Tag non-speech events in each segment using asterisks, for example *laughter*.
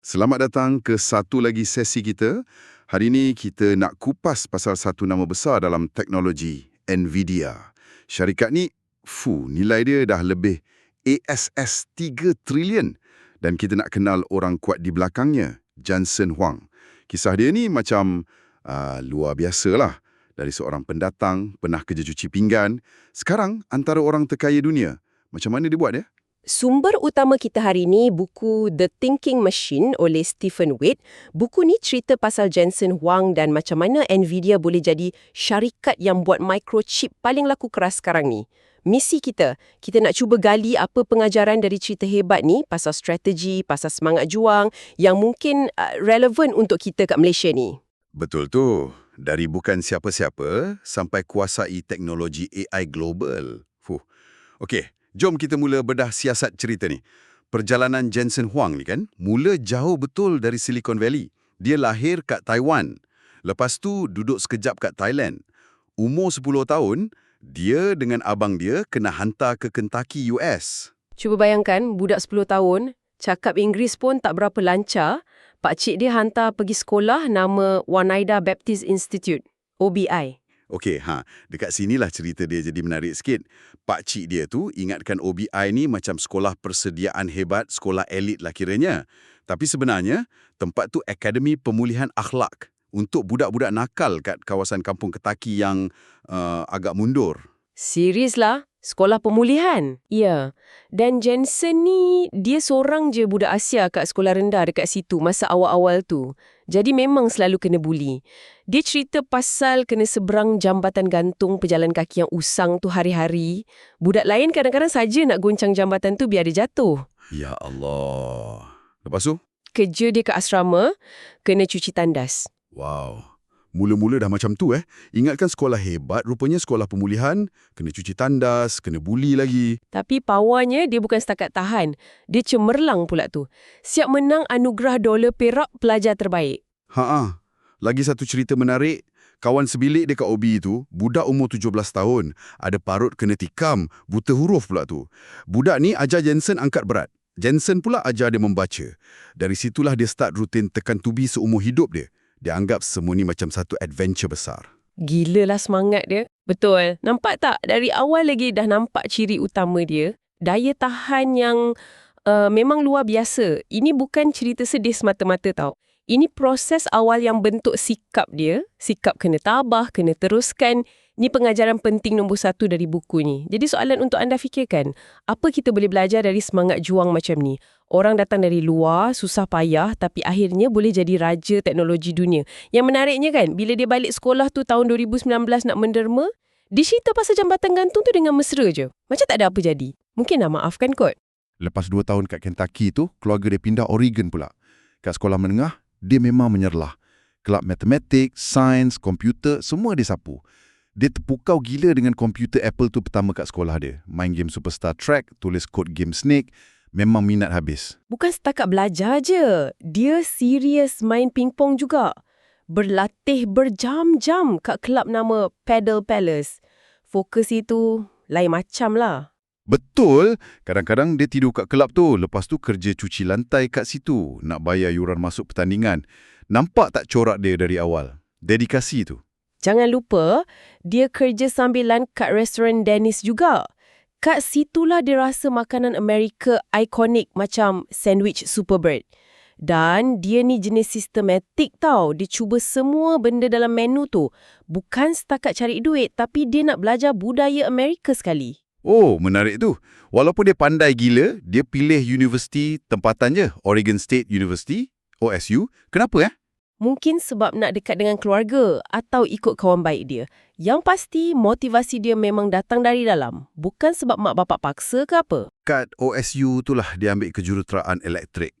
Selamat datang ke satu lagi sesi kita. Hari ini kita nak kupas pasal satu nama besar dalam teknologi, NVIDIA. Syarikat ni, fu, nilai dia dah lebih ASS 3 trilion. Dan kita nak kenal orang kuat di belakangnya, Jensen Huang. Kisah dia ni macam uh, luar biasa lah. Dari seorang pendatang, pernah kerja cuci pinggan. Sekarang antara orang terkaya dunia. Macam mana dia buat ya? Sumber utama kita hari ini buku The Thinking Machine oleh Stephen Wade. Buku ni cerita pasal Jensen Huang dan macam mana Nvidia boleh jadi syarikat yang buat microchip paling laku keras sekarang ni. Misi kita, kita nak cuba gali apa pengajaran dari cerita hebat ni pasal strategi, pasal semangat juang yang mungkin uh, relevan untuk kita kat Malaysia ni. Betul tu. Dari bukan siapa-siapa sampai kuasai teknologi AI global. Fuh. Okey, Jom kita mula bedah siasat cerita ni. Perjalanan Jensen Huang ni kan, mula jauh betul dari Silicon Valley. Dia lahir kat Taiwan. Lepas tu duduk sekejap kat Thailand. Umur 10 tahun, dia dengan abang dia kena hantar ke Kentucky, US. Cuba bayangkan, budak 10 tahun, cakap Inggeris pun tak berapa lancar, Pak Cik dia hantar pergi sekolah nama Wanaida Baptist Institute, OBI. Okey, ha, dekat sinilah cerita dia jadi menarik sikit. Pak cik dia tu ingatkan OBI ni macam sekolah persediaan hebat, sekolah elit lah kiranya. Tapi sebenarnya, tempat tu Akademi Pemulihan Akhlak untuk budak-budak nakal kat kawasan kampung Ketaki yang uh, agak mundur. Serius lah? Sekolah pemulihan? Ya. Dan Jensen ni, dia seorang je budak Asia kat sekolah rendah dekat situ masa awal-awal tu. Jadi memang selalu kena buli. Dia cerita pasal kena seberang jambatan gantung pejalan kaki yang usang tu hari-hari. Budak lain kadang-kadang saja nak goncang jambatan tu biar dia jatuh. Ya Allah. Lepas tu? Kerja dia kat asrama, kena cuci tandas. Wow. Mula-mula dah macam tu eh. Ingatkan sekolah hebat, rupanya sekolah pemulihan, kena cuci tandas, kena buli lagi. Tapi pawarnya dia bukan setakat tahan. Dia cemerlang pula tu. Siap menang anugerah dolar perak pelajar terbaik. Ha Lagi satu cerita menarik. Kawan sebilik dekat OB itu, budak umur 17 tahun. Ada parut kena tikam, buta huruf pula tu. Budak ni ajar Jensen angkat berat. Jensen pula ajar dia membaca. Dari situlah dia start rutin tekan tubi seumur hidup dia. Dia anggap semua ni macam satu adventure besar. Gila lah semangat dia. Betul. Nampak tak? Dari awal lagi dah nampak ciri utama dia. Daya tahan yang uh, memang luar biasa. Ini bukan cerita sedih semata-mata tau. Ini proses awal yang bentuk sikap dia. Sikap kena tabah, kena teruskan. Ini pengajaran penting nombor satu dari buku ni. Jadi soalan untuk anda fikirkan, apa kita boleh belajar dari semangat juang macam ni? Orang datang dari luar, susah payah, tapi akhirnya boleh jadi raja teknologi dunia. Yang menariknya kan, bila dia balik sekolah tu tahun 2019 nak menderma, dia cerita pasal jambatan gantung tu dengan mesra je. Macam tak ada apa jadi. Mungkin nak maafkan kot. Lepas dua tahun kat Kentucky tu, keluarga dia pindah Oregon pula. Kat sekolah menengah, dia memang menyerlah. Kelab matematik, sains, komputer, semua dia sapu. Dia terpukau gila dengan komputer Apple tu pertama kat sekolah dia. Main game Superstar Trek, tulis kod game Snake, memang minat habis. Bukan setakat belajar je. Dia serius main pingpong juga. Berlatih berjam-jam kat kelab nama Paddle Palace. Fokus itu lain macam lah. Betul. Kadang-kadang dia tidur kat kelab tu. Lepas tu kerja cuci lantai kat situ. Nak bayar yuran masuk pertandingan. Nampak tak corak dia dari awal? Dedikasi tu. Jangan lupa, dia kerja sambilan kat restoran Dennis juga. Kat situlah dia rasa makanan Amerika ikonik macam sandwich Superbird. Dan dia ni jenis sistematik tau. Dia cuba semua benda dalam menu tu. Bukan setakat cari duit, tapi dia nak belajar budaya Amerika sekali. Oh, menarik tu. Walaupun dia pandai gila, dia pilih universiti tempatan je, Oregon State University, OSU. Kenapa eh? Mungkin sebab nak dekat dengan keluarga atau ikut kawan baik dia. Yang pasti motivasi dia memang datang dari dalam. Bukan sebab mak bapak paksa ke apa. Kat OSU itulah dia ambil kejuruteraan elektrik.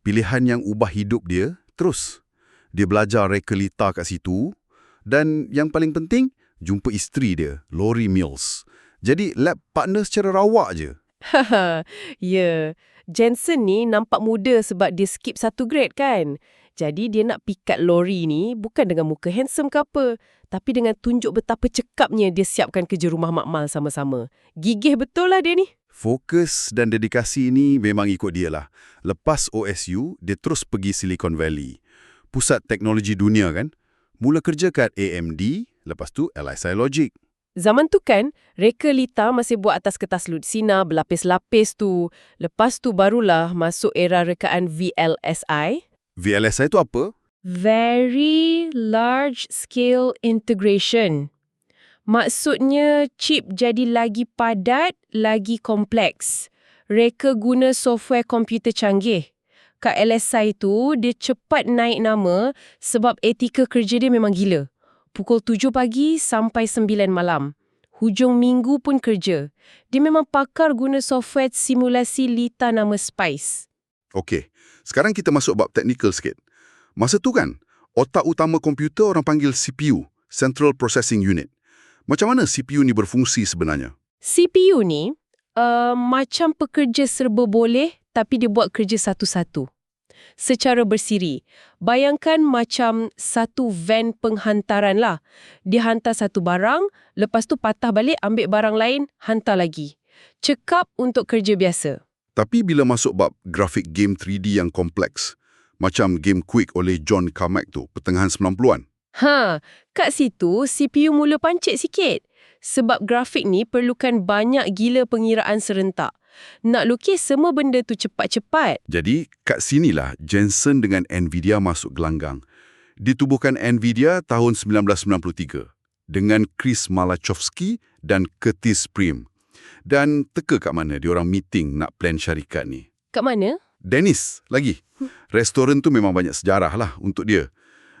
Pilihan yang ubah hidup dia terus. Dia belajar reka lita kat situ. Dan yang paling penting, jumpa isteri dia, Lori Mills. Jadi lab partner secara rawak je. Haha, *laughs* ya. Jensen ni nampak muda sebab dia skip satu grade kan? Jadi dia nak pikat lori ni bukan dengan muka handsome ke apa, tapi dengan tunjuk betapa cekapnya dia siapkan kerja rumah makmal sama-sama. Gigih betul lah dia ni. Fokus dan dedikasi ini memang ikut dia lah. Lepas OSU, dia terus pergi Silicon Valley. Pusat teknologi dunia kan? Mula kerja kat AMD, lepas tu LSI Logic. Zaman tu kan, reka Lita masih buat atas kertas lutsina berlapis-lapis tu. Lepas tu barulah masuk era rekaan VLSI. VLSI itu apa? Very Large Scale Integration. Maksudnya chip jadi lagi padat, lagi kompleks. Reka guna software komputer canggih. Kat LSI tu, dia cepat naik nama sebab etika kerja dia memang gila. Pukul 7 pagi sampai 9 malam. Hujung minggu pun kerja. Dia memang pakar guna software simulasi Lita nama Spice. Okey, sekarang kita masuk bab teknikal sikit. Masa tu kan, otak utama komputer orang panggil CPU, Central Processing Unit. Macam mana CPU ni berfungsi sebenarnya? CPU ni uh, macam pekerja serba boleh tapi dia buat kerja satu-satu. Secara bersiri. Bayangkan macam satu van penghantaran lah. Dia hantar satu barang, lepas tu patah balik ambil barang lain, hantar lagi. Cekap untuk kerja biasa. Tapi bila masuk bab grafik game 3D yang kompleks, macam game Quick oleh John Carmack tu, pertengahan 90-an, Ha, kat situ CPU mula pancit sikit. Sebab grafik ni perlukan banyak gila pengiraan serentak. Nak lukis semua benda tu cepat-cepat. Jadi, kat sinilah Jensen dengan NVIDIA masuk gelanggang. Ditubuhkan NVIDIA tahun 1993 dengan Chris Malachowski dan Curtis Prim. Dan teka kat mana diorang meeting nak plan syarikat ni. Kat mana? Dennis lagi. Restoran tu memang banyak sejarah lah untuk dia.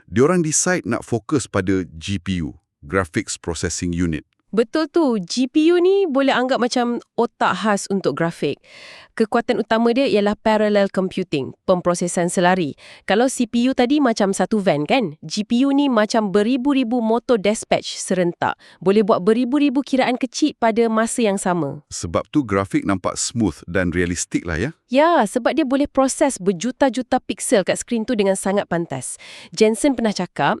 Diorang decide nak fokus pada GPU, Graphics Processing Unit. Betul tu, GPU ni boleh anggap macam otak khas untuk grafik. Kekuatan utama dia ialah parallel computing, pemprosesan selari. Kalau CPU tadi macam satu van kan, GPU ni macam beribu-ribu motor dispatch serentak. Boleh buat beribu-ribu kiraan kecil pada masa yang sama. Sebab tu grafik nampak smooth dan realistik lah ya. Ya, sebab dia boleh proses berjuta-juta piksel kat skrin tu dengan sangat pantas. Jensen pernah cakap,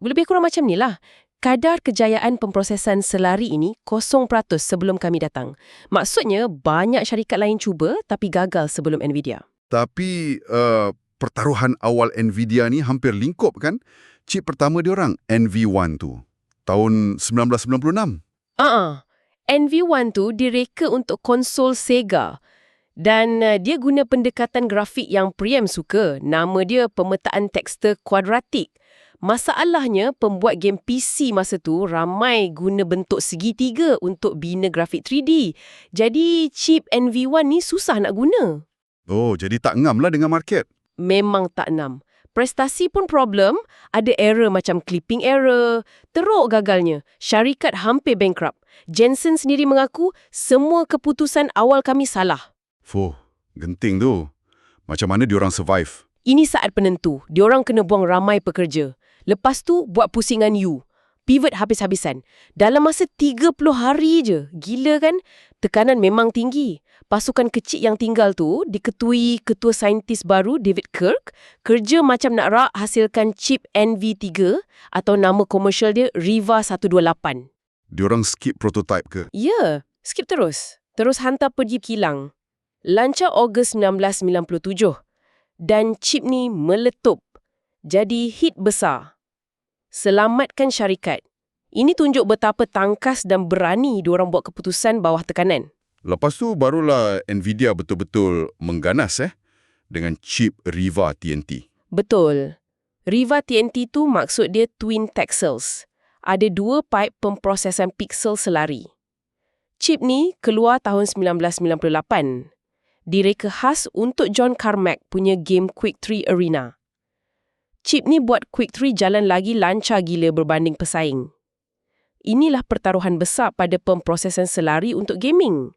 lebih kurang macam ni lah. Kadar kejayaan pemprosesan selari ini 0% sebelum kami datang. Maksudnya, banyak syarikat lain cuba tapi gagal sebelum NVIDIA. Tapi uh, pertaruhan awal NVIDIA ni hampir lingkup kan? Chip pertama diorang, NV1 tu. Tahun 1996. Uh-uh. NV1 tu direka untuk konsol Sega. Dan uh, dia guna pendekatan grafik yang Priem suka. Nama dia pemetaan tekstur kuadratik. Masalahnya, pembuat game PC masa tu ramai guna bentuk segitiga untuk bina grafik 3D. Jadi, chip NV1 ni susah nak guna. Oh, jadi tak ngam lah dengan market. Memang tak enam. Prestasi pun problem, ada error macam clipping error, teruk gagalnya, syarikat hampir bankrupt. Jensen sendiri mengaku semua keputusan awal kami salah. Fuh, genting tu. Macam mana diorang survive? Ini saat penentu, diorang kena buang ramai pekerja. Lepas tu buat pusingan U. Pivot habis-habisan. Dalam masa 30 hari je. Gila kan? Tekanan memang tinggi. Pasukan kecil yang tinggal tu diketui ketua saintis baru David Kirk kerja macam nak rak hasilkan chip NV3 atau nama komersial dia Riva 128. Diorang skip prototype ke? Ya, skip terus. Terus hantar pergi kilang. Lancar Ogos 1997. Dan chip ni meletup. Jadi hit besar. Selamatkan syarikat. Ini tunjuk betapa tangkas dan berani diorang buat keputusan bawah tekanan. Lepas tu barulah NVIDIA betul-betul mengganas eh dengan chip Riva TNT. Betul. Riva TNT tu maksud dia twin texels. Ada dua pipe pemprosesan piksel selari. Chip ni keluar tahun 1998. Direka khas untuk John Carmack punya game Quick 3 Arena. Chip ni buat Quick 3 jalan lagi lancar gila berbanding pesaing. Inilah pertaruhan besar pada pemprosesan selari untuk gaming.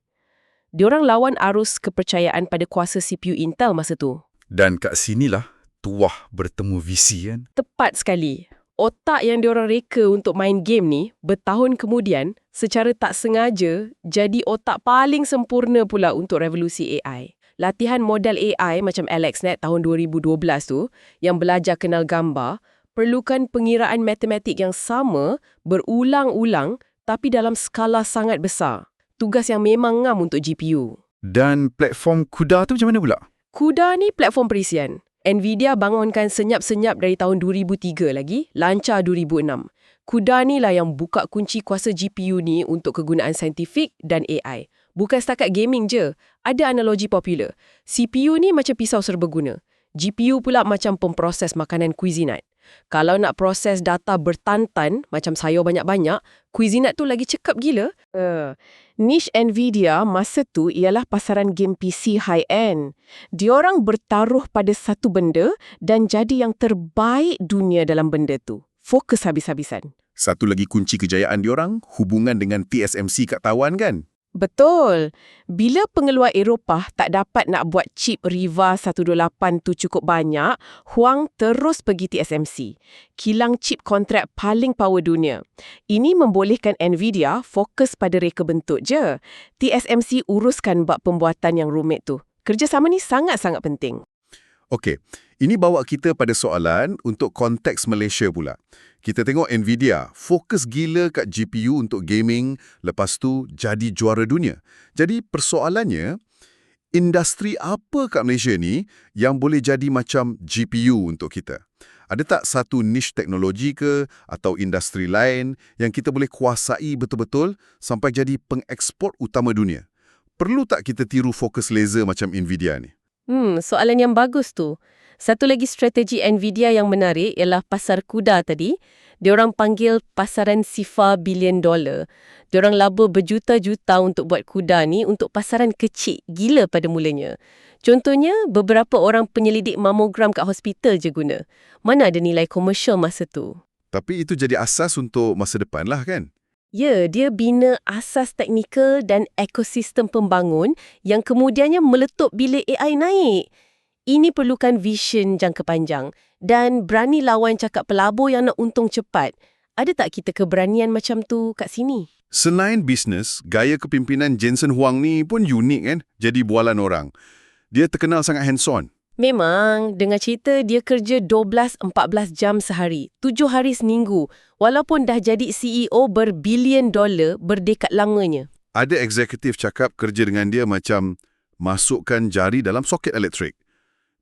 Diorang lawan arus kepercayaan pada kuasa CPU Intel masa tu. Dan kat sinilah tuah bertemu visi kan? Tepat sekali. Otak yang diorang reka untuk main game ni, bertahun kemudian, secara tak sengaja, jadi otak paling sempurna pula untuk revolusi AI. Latihan model AI macam AlexNet tahun 2012 tu, yang belajar kenal gambar, perlukan pengiraan matematik yang sama, berulang-ulang, tapi dalam skala sangat besar. tugas yang memang ngam untuk GPU. Dan platform CUDA tu macam mana pula? CUDA ni platform perisian. Nvidia bangunkan senyap-senyap dari tahun 2003 lagi, lancar 2006. CUDA ni lah yang buka kunci kuasa GPU ni untuk kegunaan saintifik dan AI. Bukan setakat gaming je, ada analogi popular. CPU ni macam pisau serbaguna. GPU pula macam pemproses makanan Cuisinart. Kalau nak proses data bertantan, macam sayur banyak-banyak, Cuisinart tu lagi cekap gila. Uh, niche Nvidia masa tu ialah pasaran game PC high-end. Diorang bertaruh pada satu benda dan jadi yang terbaik dunia dalam benda tu. Fokus habis-habisan. Satu lagi kunci kejayaan diorang, hubungan dengan TSMC kat Taiwan kan? Betul. Bila pengeluar Eropah tak dapat nak buat chip Riva 128 tu cukup banyak, Huang terus pergi TSMC. Kilang chip kontrak paling power dunia. Ini membolehkan Nvidia fokus pada reka bentuk je. TSMC uruskan bab pembuatan yang rumit tu. Kerjasama ni sangat-sangat penting. Okey, ini bawa kita pada soalan untuk konteks Malaysia pula. Kita tengok Nvidia fokus gila kat GPU untuk gaming, lepas tu jadi juara dunia. Jadi persoalannya, industri apa kat Malaysia ni yang boleh jadi macam GPU untuk kita? Ada tak satu niche teknologi ke atau industri lain yang kita boleh kuasai betul-betul sampai jadi pengeksport utama dunia? Perlu tak kita tiru fokus laser macam Nvidia ni? Hmm, soalan yang bagus tu. Satu lagi strategi Nvidia yang menarik ialah pasar kuda tadi. Diorang panggil pasaran sifa bilion dolar. Diorang laba berjuta-juta untuk buat kuda ni untuk pasaran kecil gila pada mulanya. Contohnya, beberapa orang penyelidik mamogram kat hospital je guna. Mana ada nilai komersial masa tu? Tapi itu jadi asas untuk masa depan lah kan? Ya, dia bina asas teknikal dan ekosistem pembangun yang kemudiannya meletup bila AI naik. Ini perlukan vision jangka panjang dan berani lawan cakap pelabur yang nak untung cepat. Ada tak kita keberanian macam tu kat sini? Selain bisnes, gaya kepimpinan Jensen Huang ni pun unik kan? Jadi bualan orang. Dia terkenal sangat hands-on. Memang, dengar cerita dia kerja 12-14 jam sehari, 7 hari seminggu, walaupun dah jadi CEO berbilion dolar berdekat lamanya. Ada eksekutif cakap kerja dengan dia macam masukkan jari dalam soket elektrik.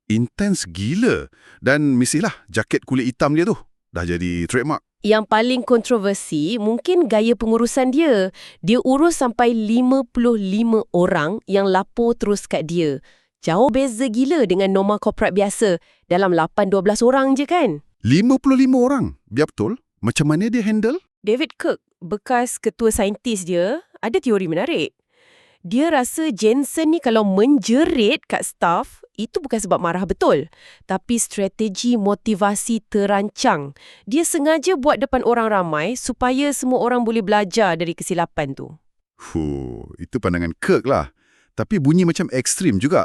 Intens gila. Dan mestilah jaket kulit hitam dia tu. Dah jadi trademark. Yang paling kontroversi mungkin gaya pengurusan dia. Dia urus sampai 55 orang yang lapor terus kat dia. Jauh beza gila dengan norma korporat biasa. Dalam 8-12 orang je kan? 55 orang. Biar betul. Macam mana dia handle? David Kirk, bekas ketua saintis dia, ada teori menarik. Dia rasa Jensen ni kalau menjerit kat staff, itu bukan sebab marah betul. Tapi strategi motivasi terancang. Dia sengaja buat depan orang ramai supaya semua orang boleh belajar dari kesilapan tu. Fuh, itu pandangan Kirk lah. Tapi bunyi macam ekstrim juga.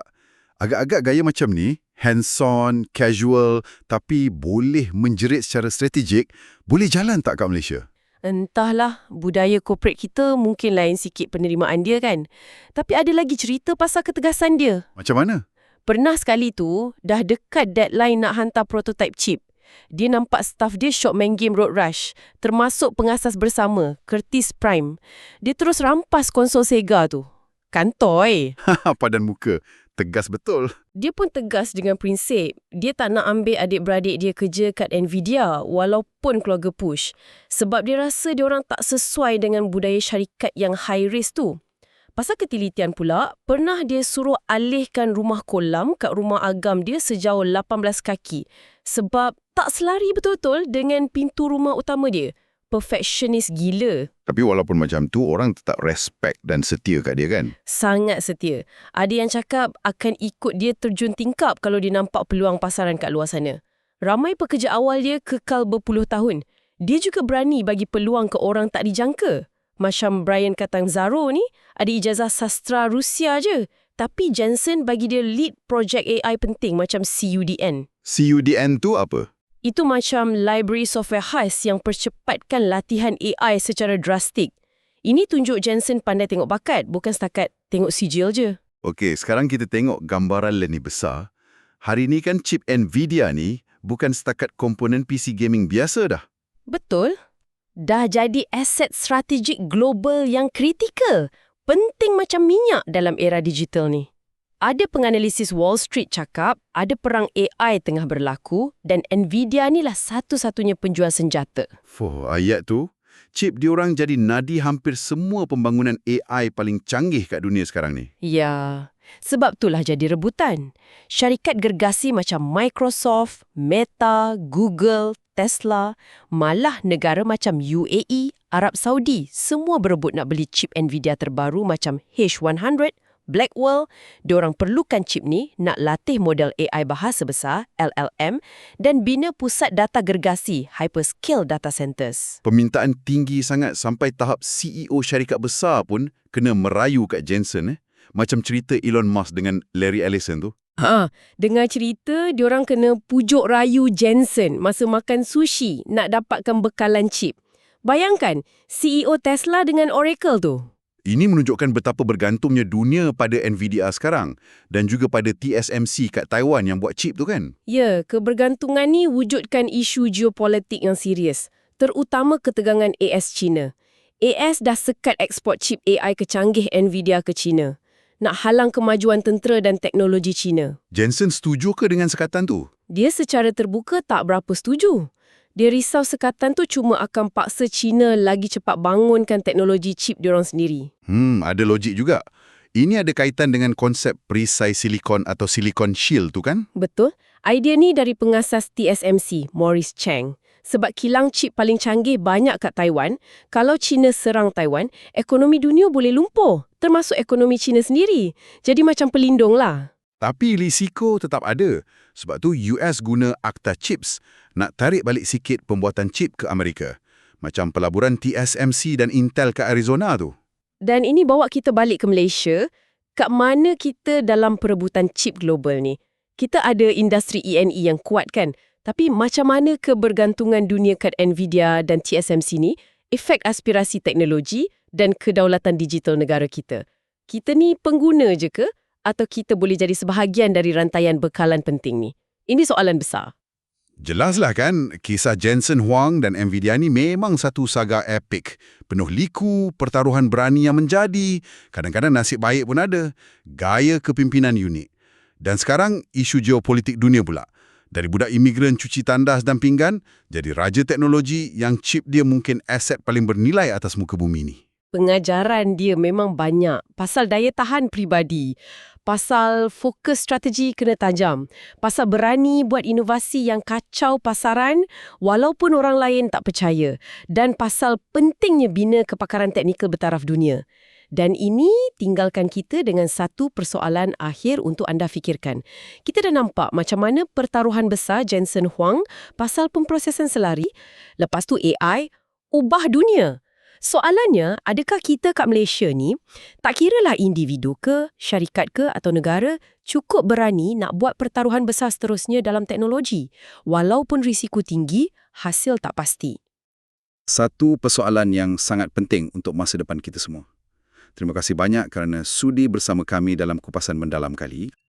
Agak-agak gaya macam ni, hands-on, casual, tapi boleh menjerit secara strategik, boleh jalan tak kat Malaysia? Entahlah, budaya korporat kita mungkin lain sikit penerimaan dia kan. Tapi ada lagi cerita pasal ketegasan dia. Macam mana? Pernah sekali tu, dah dekat deadline nak hantar prototype chip. Dia nampak staff dia shop main game Road Rush, termasuk pengasas bersama, Curtis Prime. Dia terus rampas konsol Sega tu. Kantoi. *laughs* Padan muka. Tegas betul. Dia pun tegas dengan prinsip. Dia tak nak ambil adik-beradik dia kerja kat Nvidia walaupun keluarga push. Sebab dia rasa dia orang tak sesuai dengan budaya syarikat yang high risk tu. Pasal ketelitian pula, pernah dia suruh alihkan rumah kolam kat rumah agam dia sejauh 18 kaki. Sebab tak selari betul-betul dengan pintu rumah utama dia. Perfectionist gila. Tapi walaupun macam tu, orang tetap respect dan setia kat dia kan? Sangat setia. Ada yang cakap akan ikut dia terjun tingkap kalau dia nampak peluang pasaran kat luar sana. Ramai pekerja awal dia kekal berpuluh tahun. Dia juga berani bagi peluang ke orang tak dijangka. Macam Brian Catanzaro ni, ada ijazah sastra Rusia je. Tapi Jensen bagi dia lead projek AI penting macam CUDN. CUDN tu apa? Itu macam library software khas yang percepatkan latihan AI secara drastik. Ini tunjuk Jensen pandai tengok bakat, bukan setakat tengok sijil je. Okey, sekarang kita tengok gambaran leni besar. Hari ni kan chip Nvidia ni bukan setakat komponen PC gaming biasa dah. Betul. Dah jadi aset strategik global yang kritikal. penting macam minyak dalam era digital ni. Ada penganalisis Wall Street cakap ada perang AI tengah berlaku dan Nvidia ni lah satu-satunya penjual senjata. Fuh, ayat tu, chip diorang jadi nadi hampir semua pembangunan AI paling canggih kat dunia sekarang ni. Ya, sebab itulah jadi rebutan. Syarikat gergasi macam Microsoft, Meta, Google, Tesla, malah negara macam UAE, Arab Saudi, semua berebut nak beli chip Nvidia terbaru macam H100, Blackwell, diorang perlukan chip ni nak latih model AI bahasa besar, LLM, dan bina pusat data gergasi, hyperscale data centers. Permintaan tinggi sangat sampai tahap CEO syarikat besar pun kena merayu kat Jensen eh. Macam cerita Elon Musk dengan Larry Ellison tu. Ha, dengar cerita diorang kena pujuk rayu Jensen masa makan sushi nak dapatkan bekalan chip. Bayangkan, CEO Tesla dengan Oracle tu. Ini menunjukkan betapa bergantungnya dunia pada NVIDIA sekarang dan juga pada TSMC kat Taiwan yang buat chip tu kan. Ya, kebergantungan ni wujudkan isu geopolitik yang serius, terutama ketegangan AS China. AS dah sekat ekspor chip AI kecanggih Nvidia ke China. Nak halang kemajuan tentera dan teknologi China. Jensen setuju ke dengan sekatan tu? Dia secara terbuka tak berapa setuju. Dia risau sekatan tu cuma akan paksa China lagi cepat bangunkan teknologi chip diorang sendiri. Hmm, ada logik juga. Ini ada kaitan dengan konsep perisai silikon atau silicon shield tu kan? Betul. Idea ni dari pengasas TSMC, Maurice Chang. Sebab kilang chip paling canggih banyak kat Taiwan, kalau China serang Taiwan, ekonomi dunia boleh lumpuh, termasuk ekonomi China sendiri. Jadi macam pelindung lah. Tapi risiko tetap ada. Sebab tu US guna akta chips nak tarik balik sikit pembuatan chip ke Amerika. Macam pelaburan TSMC dan Intel ke Arizona tu. Dan ini bawa kita balik ke Malaysia, kat mana kita dalam perebutan chip global ni. Kita ada industri E&E yang kuat kan, tapi macam mana kebergantungan dunia kat Nvidia dan TSMC ni efek aspirasi teknologi dan kedaulatan digital negara kita? Kita ni pengguna je ke? Atau kita boleh jadi sebahagian dari rantaian bekalan penting ni? Ini soalan besar. Jelaslah kan, kisah Jensen Huang dan Nvidia ni memang satu saga epik. Penuh liku, pertaruhan berani yang menjadi, kadang-kadang nasib baik pun ada, gaya kepimpinan unik. Dan sekarang, isu geopolitik dunia pula. Dari budak imigran cuci tandas dan pinggan, jadi raja teknologi yang chip dia mungkin aset paling bernilai atas muka bumi ni. Pengajaran dia memang banyak pasal daya tahan peribadi, pasal fokus strategi kena tajam, pasal berani buat inovasi yang kacau pasaran walaupun orang lain tak percaya, dan pasal pentingnya bina kepakaran teknikal bertaraf dunia. Dan ini tinggalkan kita dengan satu persoalan akhir untuk anda fikirkan. Kita dah nampak macam mana pertaruhan besar Jensen Huang pasal pemprosesan selari, lepas tu AI, ubah dunia. Soalannya, adakah kita kat Malaysia ni, tak kiralah individu ke, syarikat ke atau negara, cukup berani nak buat pertaruhan besar seterusnya dalam teknologi, walaupun risiko tinggi, hasil tak pasti. Satu persoalan yang sangat penting untuk masa depan kita semua. Terima kasih banyak kerana sudi bersama kami dalam kupasan mendalam kali.